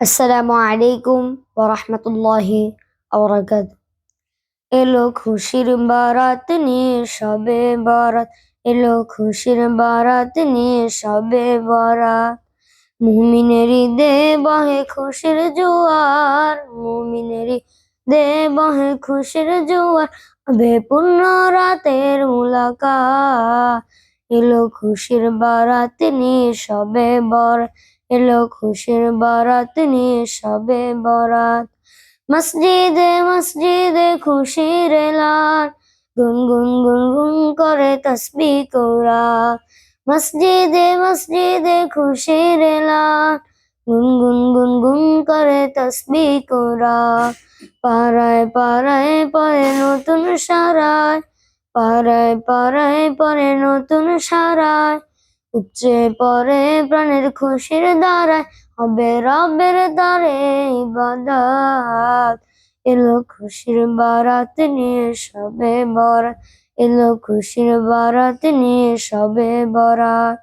আসসালামু আলাইকুম ওরহমতুল্লাহি আবরাকাত এলো খুশির বারাত নিয়ে সবে বারাত এলো খুশির বারাত নিয়ে সবে বারাত। মুমিনেরই দে বহে খুশির জোয়ার, মুমিনেরই দে বহে খুশির জোয়ার, হবে পূর্ণ রাতের মুলাকাত। এলো খুশির বারাত নিয়ে সবে বরাত এলো খুশির বারাত, নিয়ে সবে বরাত। মসজিদে মসজিদে খুশির এলান গুনগুন গুনগুন করে তসবি কোরা মসজিদে মসজিদে খুশির এলান গুনগুন গুনগুন করে তসবি কোরা পাড়ায় পাড়ায় পরে নতুন সারায়, পাড়ায় পাড়ায় পরে নতুন সারায় উপচে পরে প্রাণের খুশির দ্বারায়, হবে রবের দ্বারে ইবাদত। এলো খুশির বারাত নিয়ে সবে বরাত, এলো খুশির বারাত নিয়ে সবে বরাত।